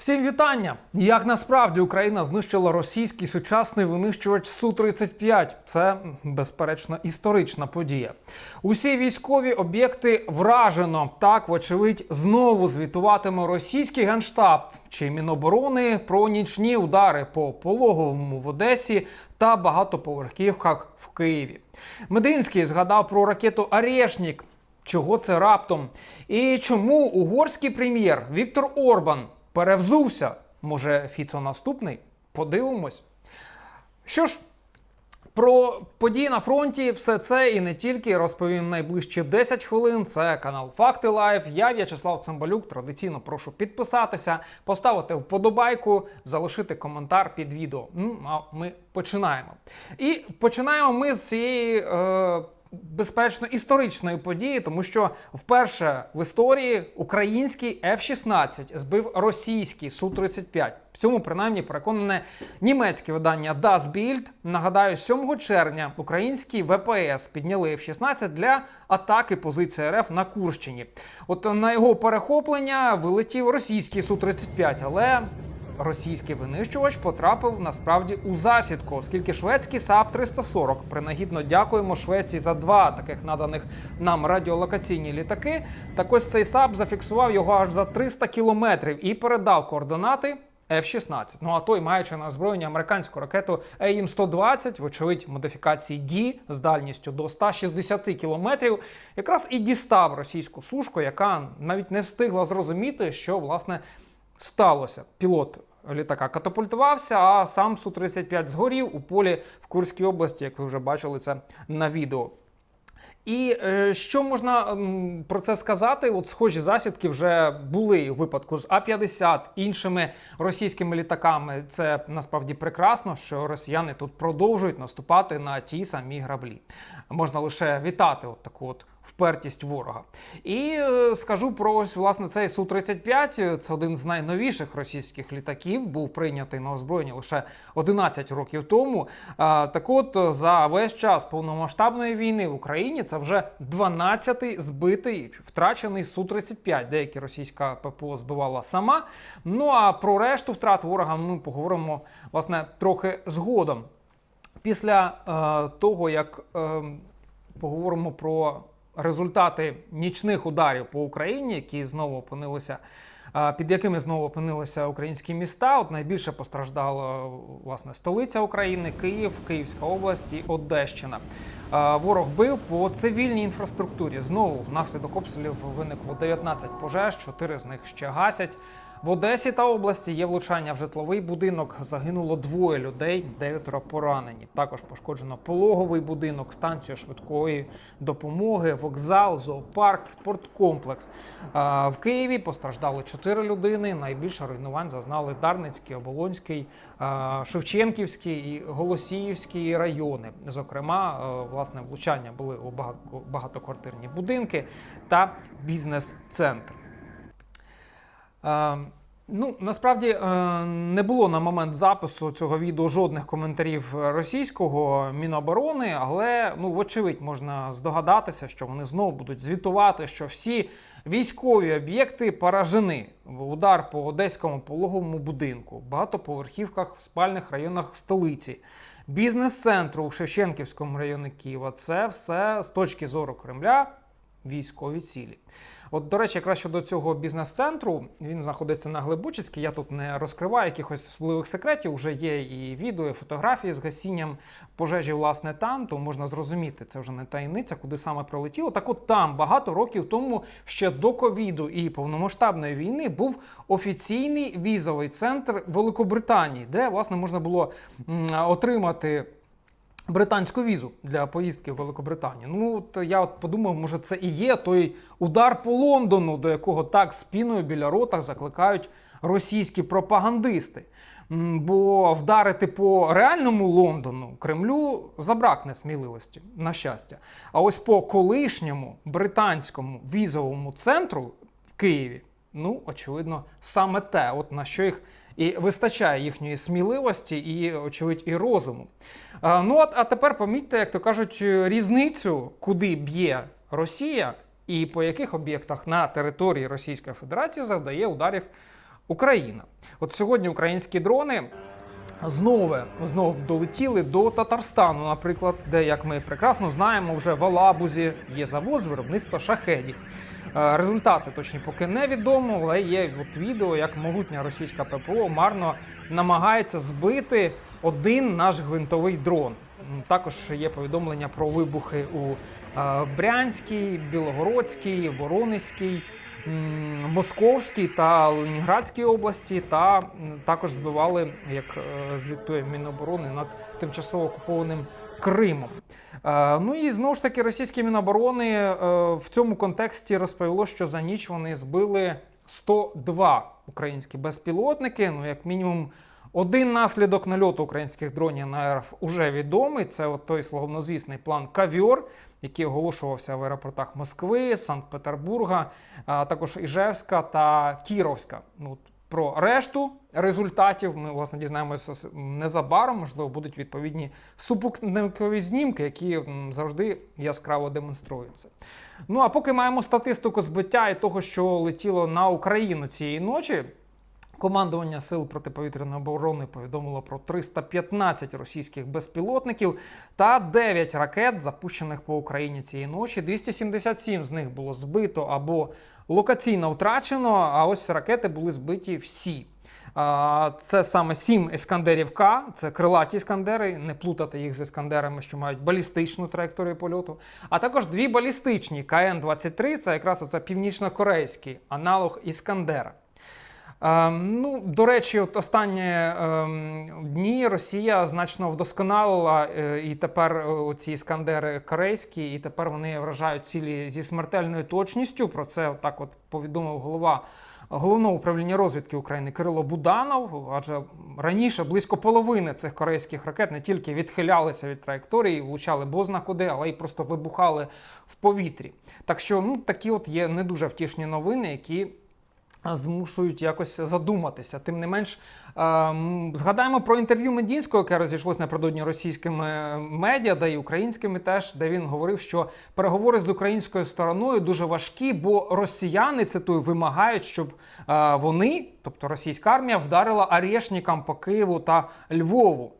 Всім вітання! Як насправді Україна знищила російський сучасний винищувач Су-35? Це безперечно історична подія. Усі військові об'єкти вражено. Так, вочевидь, знову звітуватиме російський генштаб чи Міноборони про нічні удари по пологовому в Одесі та багатоповерхівках в Києві. Мединський згадав про ракету Арешнік. Чого це раптом? І чому угорський прем'єр Віктор Орбан перевзувся? Може, Фіцо наступний? Подивимось. Що ж, про події на фронті, все це і не тільки розповім найближчі 10 хвилин. Це канал Факти Лайв. Я В'ячеслав Цимбалюк. Традиційно прошу підписатися, поставити вподобайку, залишити коментар під відео. Ну, а ми починаємо. І починаємо ми з цієї. Е- Безперечно, історичної події, тому що вперше в історії український F-16 збив російський Су-35. В цьому принаймні переконане німецьке видання Das Bild. Нагадаю, 7 червня українські ВПС підняли F-16 для атаки позиції РФ на Курщині. От на його перехоплення вилетів російський Су-35, але Російський винищувач потрапив насправді у засідку, оскільки шведський САП 340 принагідно дякуємо Швеції за два таких наданих нам радіолокаційні літаки. Так ось цей САП зафіксував його аж за 300 кілометрів і передав координати. F-16. Ну а той, маючи на озброєння американську ракету AIM-120, вочевидь, модифікації D з дальністю до 160 кілометрів, якраз і дістав російську сушку, яка навіть не встигла зрозуміти, що власне сталося. Пілот літака катапультувався, а сам Су-35 згорів у полі в Курській області, як ви вже бачили це на відео. І е, що можна про це сказати? От схожі засідки вже були у випадку з А-50 іншими російськими літаками. Це насправді прекрасно, що росіяни тут продовжують наступати на ті самі граблі. Можна лише вітати от таку от впертість ворога. І е, скажу про ось власне цей Су-35. Це один з найновіших російських літаків. Був прийнятий на озброєння лише 11 років тому. Так от за весь час повномасштабної війни в Україні це вже 12-й збитий втрачений Су-35. Деякі російська ППО збивала сама. Ну а про решту втрат ворога ми поговоримо власне трохи згодом. Після е, того, як е, поговоримо про результати нічних ударів по Україні, які знову опинилися. Під якими знову опинилися українські міста, от найбільше постраждала власне столиця України, Київ, Київська область і Одещина. Ворог бив по цивільній інфраструктурі. Знову внаслідок обстрілів виникло 19 пожеж, 4 з них ще гасять. В Одесі та області є влучання в житловий будинок. Загинуло двоє людей, дев'ятеро поранені. Також пошкоджено пологовий будинок, станцію швидкої допомоги, вокзал, зоопарк, спорткомплекс. В Києві постраждали чотири людини. Найбільше руйнувань зазнали Дарницький, Оболонський, Шевченківський і Голосіївський райони. Зокрема, власне, влучання були у багатоквартирні будинки та бізнес-центр. Ну, насправді е, не було на момент запису цього відео жодних коментарів російського міноборони, але ну, вочевидь, можна здогадатися, що вони знову будуть звітувати, що всі військові об'єкти поражені. Удар по одеському пологовому будинку, багатоповерхівках в спальних районах столиці, бізнес-центру у Шевченківському районі Києва. Це все з точки зору Кремля військові цілі. От, до речі, якраз щодо цього бізнес-центру, він знаходиться на Глибочицькій. Я тут не розкриваю якихось особливих секретів. Вже є і відео, і фотографії з гасінням пожежі, власне, там, то можна зрозуміти, це вже не таємниця, куди саме прилетіло. Так от там багато років тому, ще до ковіду і повномасштабної війни, був офіційний візовий центр Великобританії, де власне можна було отримати британську візу для поїздки в Великобританію. Ну от я от подумав, може, це і є той удар по Лондону, до якого так спіною біля рота закликають російські пропагандисти. Бо вдарити по реальному Лондону Кремлю забракне сміливості, на щастя. А ось по колишньому британському візовому центру в Києві, ну, очевидно, саме те, от на що їх і вистачає їхньої сміливості і, очевидь, і розуму. Ну, от, а тепер помітьте, як то кажуть, різницю, куди б'є Росія і по яких об'єктах на території Російської Федерації завдає ударів Україна. От сьогодні українські дрони. Знову знову долетіли до Татарстану, наприклад, де, як ми прекрасно знаємо, вже в Алабузі є завод з виробництва шахедів. Е, Результати точні поки невідомо, але є от відео, як могутня російська ППО марно намагається збити один наш гвинтовий дрон. Також є повідомлення про вибухи у е, Брянській, Білогородській, Воронезькій. Московській та Ленінградській області, та також збивали, як е, звітує Міноборони, над тимчасово окупованим Кримом. Е, Ну і знову ж таки російські міноборони е, в цьому контексті розповіло, що за ніч вони збили 102 українські безпілотники. Ну, як мінімум, один наслідок нальоту українських дронів на РФ уже відомий. Це от той славнозвісний план Кавьор, який оголошувався в аеропортах Москви, Санкт-Петербурга, а також Іжевська та Кіровська. Ну, про решту результатів ми власне дізнаємося незабаром. Можливо, будуть відповідні супутникові знімки, які завжди яскраво демонструються. Ну а поки маємо статистику збиття і того, що летіло на Україну цієї ночі. Командування сил протиповітряної оборони повідомило про 315 російських безпілотників та 9 ракет, запущених по Україні цієї ночі. 277 з них було збито або локаційно втрачено. А ось ракети були збиті всі. Це саме 7 іскандерів К, це крилаті іскандери, не плутати їх з іскандерами, що мають балістичну траєкторію польоту. А також дві балістичні КН-23, це якраз оце північно-корейський аналог іскандера. Ем, ну, до речі, от останні ем, дні Росія значно вдосконалила е, і тепер е, оці іскандери корейські, і тепер вони вражають цілі зі смертельною точністю. Про це так от повідомив голова головного управління розвідки України Кирило Буданов. Адже раніше близько половини цих корейських ракет не тільки відхилялися від траєкторії, влучали бозна куди, але й просто вибухали в повітрі. Так що ну такі от є не дуже втішні новини, які змушують якось задуматися. Тим не менш, ем, згадаємо про інтерв'ю Медінського, яке розійшлось напередодні російськими медіа, да й українськими теж, де він говорив, що переговори з українською стороною дуже важкі, бо росіяни цитую вимагають, щоб е, вони, тобто російська армія, вдарила арешникам по Києву та Львову.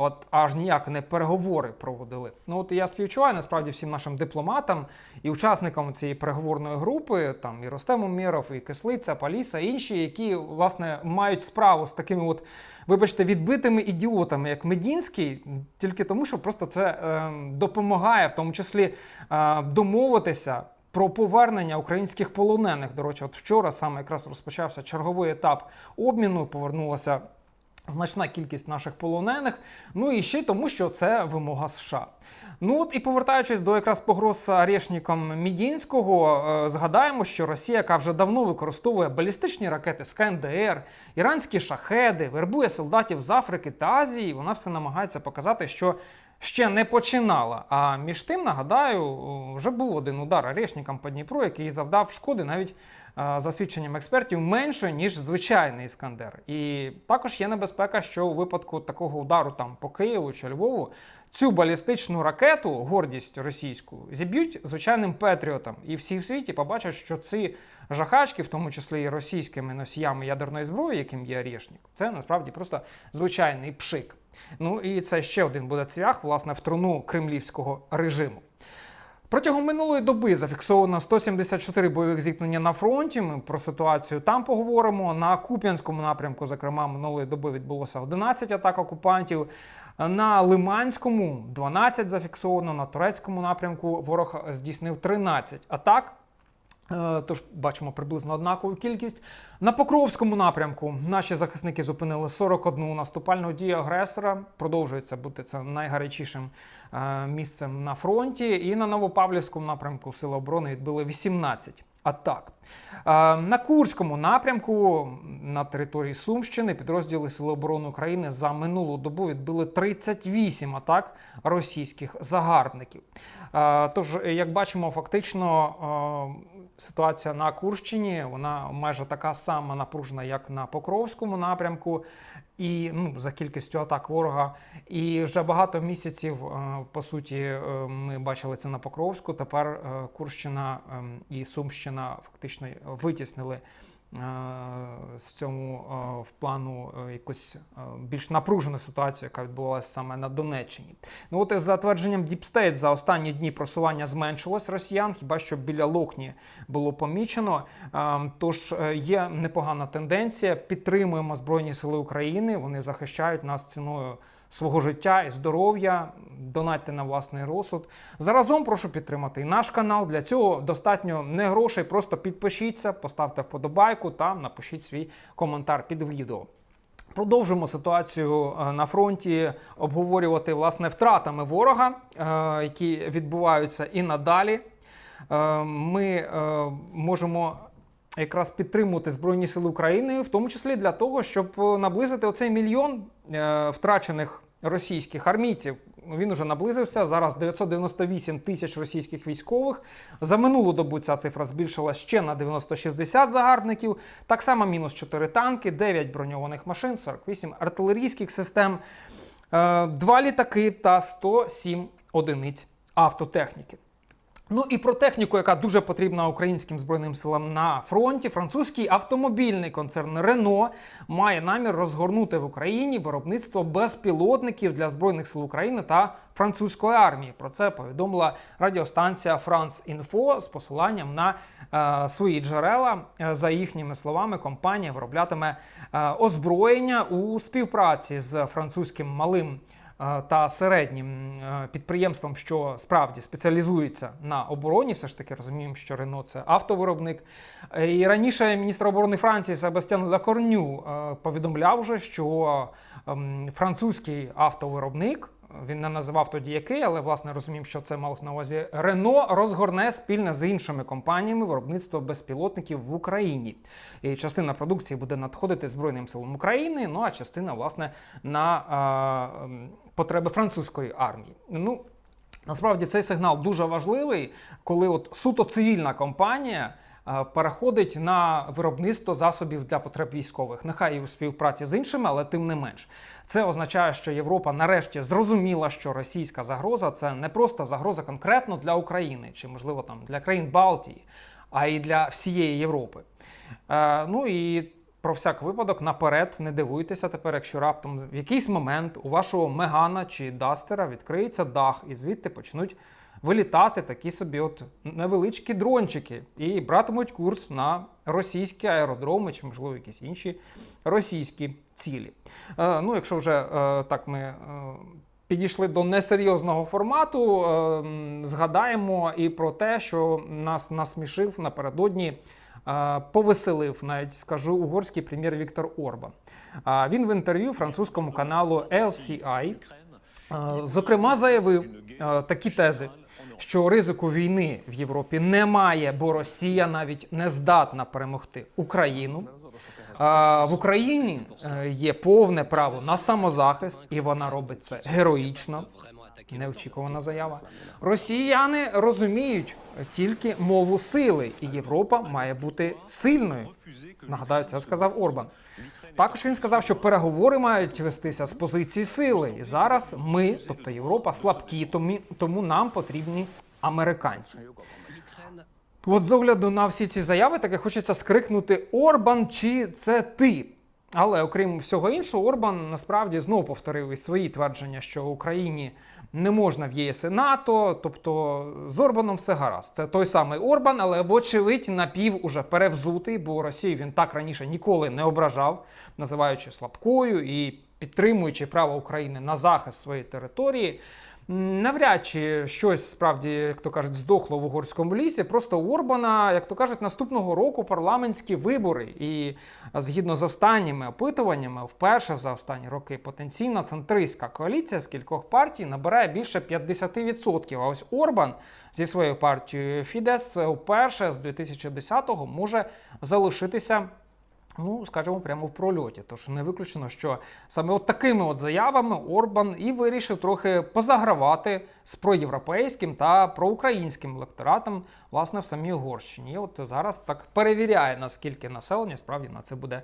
От аж ніяк не переговори проводили. Ну от я співчуваю насправді всім нашим дипломатам і учасникам цієї переговорної групи, там і Ростем Умєров, і Кислиця, Паліса, інші, які власне мають справу з такими, от, вибачте, відбитими ідіотами, як Медінський, тільки тому, що просто це е, допомагає, в тому числі е, домовитися. Про повернення українських полонених. До речі, от вчора саме якраз розпочався черговий етап обміну. Повернулася значна кількість наших полонених. Ну і ще тому, що це вимога США. Ну от і повертаючись до якраз погроз арешникам Мідінського, е, згадаємо, що Росія, яка вже давно використовує балістичні ракети з КНДР, іранські шахеди, вербує солдатів з Африки та Азії, вона все намагається показати, що ще не починала. А між тим, нагадаю, вже був один удар арешникам по Дніпру, який завдав шкоди навіть за свідченням експертів менше, ніж звичайний іскандер. І також є небезпека, що у випадку такого удару там по Києву чи Львову цю балістичну ракету, гордість російську, зіб'ють звичайним патріотом. І всі в світі побачать, що ці жахачки, в тому числі і російськими носіями ядерної зброї, яким є Арєшнік, це насправді просто звичайний пшик. Ну і це ще один буде цвях, власне, в труну кремлівського режиму. Протягом минулої доби зафіксовано 174 бойових зіткнення на фронті. Ми про ситуацію там поговоримо. На Куп'янському напрямку, зокрема, минулої доби відбулося 11 атак окупантів. На Лиманському 12 зафіксовано. На турецькому напрямку ворог здійснив 13 атак. Е, Тож бачимо приблизно однакову кількість. На Покровському напрямку наші захисники зупинили 41 наступальну дію агресора. Продовжується бути це найгарячішим е, місцем на фронті. І на Новопавлівському напрямку Сили оборони відбили 18 атак. Е, На Курському напрямку на території Сумщини підрозділи Сили оборони України за минулу добу відбили 38 атак російських загарбників. Тож, як бачимо, фактично ситуація на Курщині вона майже така сама напружена, як на Покровському напрямку, і ну, за кількістю атак ворога. І вже багато місяців, по суті, е, ми бачили це на Покровську. Тепер е, Курщина ем, і Сумщина фактично витіснили з цьому е, в плану е, якусь е, більш напружену ситуацію, яка відбувалася саме на Донеччині. Ну от за твердженням State, за останні дні просування зменшилось росіян, хіба що біля Локні було помічено. Е, Тож е, є непогана тенденція. Підтримуємо Збройні Сили України. Вони захищають нас ціною свого життя і здоров'я. Донатьте на власний розсуд. Заразом прошу підтримати і наш канал. Для цього достатньо не грошей. Просто підпишіться, поставте вподобайку та напишіть свій коментар під відео. Продовжимо ситуацію е, на фронті обговорювати власне втратами ворога, е, які відбуваються і надалі. Е, Ми можемо якраз підтримувати Збройні Сили України, в тому числі для того, щоб е, наблизити оцей мільйон е, втрачених російських армійців. Він уже наблизився. Зараз 998 тисяч російських військових. За минулу добу ця цифра збільшилась ще на 90-60 загарбників. Так само мінус 4 танки, 9 броньованих машин, 48 артилерійських систем, 2 літаки та 107 одиниць автотехніки. Ну і про техніку, яка дуже потрібна українським збройним силам на фронті. Французький автомобільний концерн Рено має намір розгорнути в Україні виробництво безпілотників для збройних сил України та французької армії. Про це повідомила радіостанція France Info з посиланням на е, свої джерела. Е, За їхніми словами, компанія вироблятиме е, озброєння у співпраці з французьким малим та середнім підприємствам, підприємством, що справді спеціалізується на обороні. Все ж таки розуміємо, що Рено це автовиробник. Е, І раніше міністр оборони Франції Себастьян Лакорню е, повідомляв вже, що ем, французький автовиробник. Він не називав тоді який, але власне розуміємо, що це малось на увазі. Рено розгорне спільно з іншими компаніями виробництво безпілотників в Україні. І частина продукції буде надходити Збройним силам України, ну а частина, власне, на е, потреби французької армії. Ну, насправді цей сигнал дуже важливий, коли от суто цивільна компанія. Е, Переходить на виробництво засобів для потреб військових, нехай і у співпраці з іншими, але тим не менш. Це означає, що Європа нарешті зрозуміла, що російська загроза це не просто загроза конкретно для України чи, можливо, там для країн Балтії, а й для всієї Європи. Е, ну і про всяк випадок наперед не дивуйтеся тепер, якщо раптом в якийсь момент у вашого Мегана чи Дастера відкриється дах, і звідти почнуть вилітати такі собі от невеличкі дрончики і братимуть курс на російські аеродроми чи, можливо, якісь інші російські цілі. Е, ну, якщо вже е, так ми. Е, Підійшли до несерйозного формату. е, Згадаємо і про те, що нас насмішив напередодні, повеселив, навіть скажу, угорський прем'єр Віктор Орбан. Він в інтерв'ю французькому каналу LCI зокрема заявив такі тези. Що ризику війни в Європі немає, бо Росія навіть не здатна перемогти Україну. В Україні е, є повне право на самозахист, і вона робить це героїчно. Неочікувана заява. Росіяни розуміють тільки мову сили, і Європа має бути сильною. Нагадаю, це сказав Орбан. Також він сказав, що переговори мають вестися з позиції сили. І зараз ми, тобто Європа, слабкі, тому, нам потрібні американці. От з огляду на всі ці заяви, таке хочеться скрикнути Орбан, чи це ти? Але окрім всього іншого, Орбан насправді знову повторив і свої твердження, що Україні не можна в ЄС і НАТО. Тобто з Орбаном все гаразд. Це той самий Орбан, але вочевидь напів уже перевзутий, бо Росію він так раніше ніколи не ображав, називаючи слабкою і підтримуючи право України на захист своєї території. Навряд чи щось справді, як то кажуть, здохло в угорському лісі. Просто у Орбана, як то кажуть, наступного року парламентські вибори. І згідно з останніми опитуваннями, вперше за останні роки потенційна центристська коаліція з кількох партій набирає більше 50%. А ось Орбан зі своєю партією Фідес вперше з 2010-го може залишитися ну, скажімо, прямо в прольоті. Тож не виключено, що саме от такими от заявами Орбан і вирішив трохи позагравати з проєвропейським та проукраїнським електоратом, власне, в самій Угорщині. От зараз так перевіряє, наскільки населення справді на це буде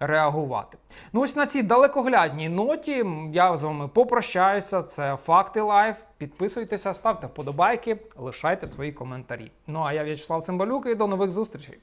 реагувати. Ну ось на цій далекоглядній ноті я з вами попрощаюся. Це факти лайф. Підписуйтеся, ставте вподобайки, лишайте свої коментарі. Ну а я В'ячеслав Цимбалюк і до нових зустрічей.